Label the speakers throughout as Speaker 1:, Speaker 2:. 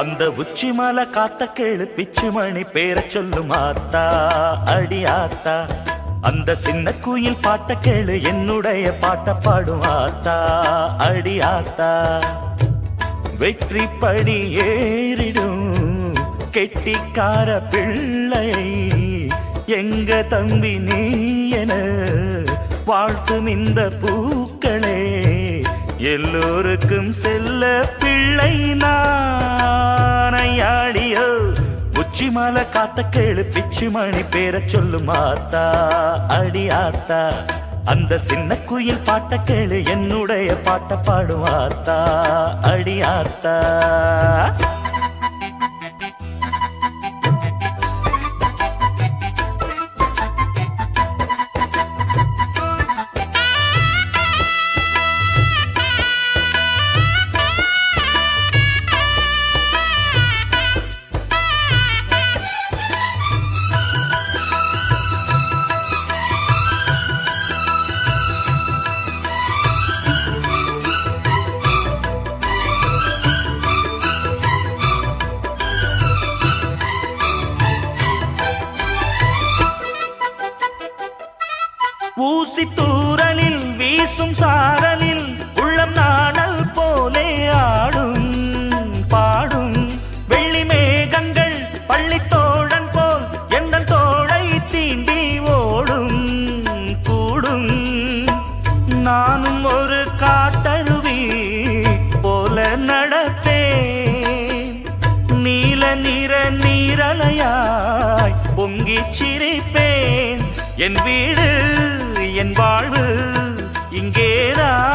Speaker 1: அந்த உச்சி மலை காத்த கேளு பிச்சு மணி பேர சொல்லும் ஆத்தா அடி ஆத்தா அந்த சின்ன குயில் பாட்ட கேளு என்னுடைய பாட்ட பாடும் ஆத்தா அடி ஆத்தா. வெற்றி படி ஏறிடும் கெட்டிக்கார பிள்ளை எங்க தம்பி நீ என வாழ்த்தும் இந்த பூக்களே. எல்லோருக்கும் செல்ல பிள்ளை நானையாடியோ உச்சி மலை காத்த கேளு பிச்சு மணி பேர சொல்லும் ஆத்தா அடி ஆத்தா. அந்த சின்ன குயில் பாட்ட கேளு என்னுடைய பாட்ட பாடுவாத்தா அடி ஆத்தா. ஊசி தூரலில் வீசும் சாரலில் உள்ளம் நாடல் போலே ஆடும் பாடும். வெள்ளி மேகங்கள் பள்ளித்தோழன் போல் எந்த தோழை தீண்டி ஓடும் கூடும். நானும் ஒரு காட்டருவி போல நடத்தே நீல நிற நீரலையாய் பொங்கிச் சிரிப்பேன். என் வீடு என் வாழ்வு இங்கேதான்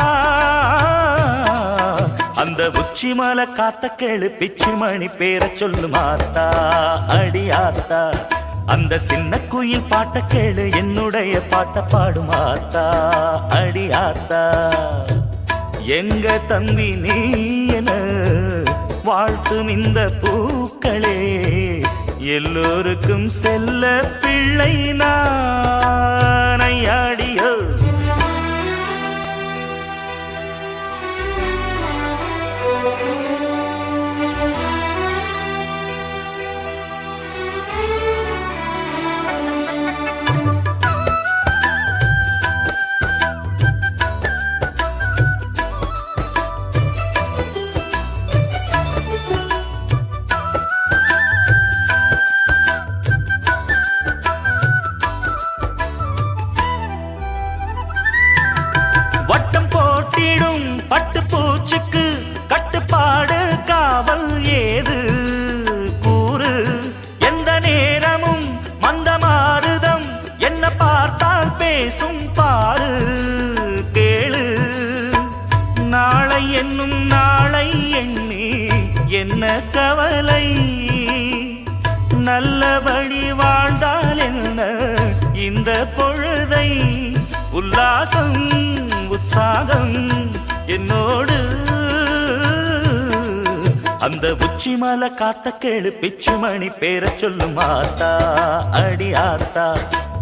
Speaker 1: அந்த உச்சி மலை காத்த கேளு பிச்சு மணி பேர சொல்லு மாத்தா அடி அந்த சின்ன குயில் பாட்ட கேளு என்னுடைய பாட்ட பாடுமாத்தா அடியாத்தா அடி எங்க தம்பி நீ என வாழ்த்தும் இந்த பூக்களே எல்லோருக்கும் செல்ல பிள்ளை நான் ஐயாடியோ நாளை எண்ணி என்ன கவலை? நல்லபடி வாழ்ந்தால் என்ன? இந்த பொழுதை உல்லாசம் உற்சாகம் என்னோடு. அந்த உச்சி மலை காத்த கேளு பிச்சு மணி பேர சொல்லும் ஆத்தா அடி ஆத்தா.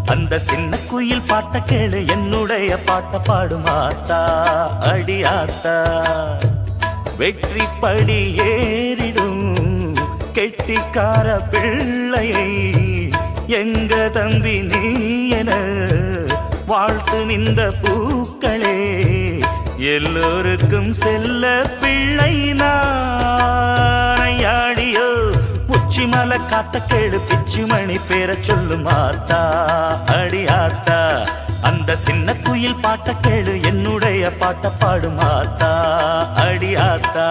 Speaker 1: அந்த சின்ன குயில் பாட்ட கேளு என்னுடைய பாட்ட பாடும் ஆத்தா அடி ஆத்தா. வெற்றி படி ஏறிடும் கெட்டிக்கார பிள்ளையை. எங்க தம்பி நீ என வாழ்த்தும் இந்த பூக்களே. எல்லோருக்கும் செல்ல பிள்ளை நானையாடியோ உச்சி மலை காத்த கேடு பிச்சு மணி பேர சொல்லும் ஆத்தா அடி ஆத்தா. அந்த சின்ன குயில் பாட்ட கேளு பாட்ட பாடுமாத்தா அடியாத்தா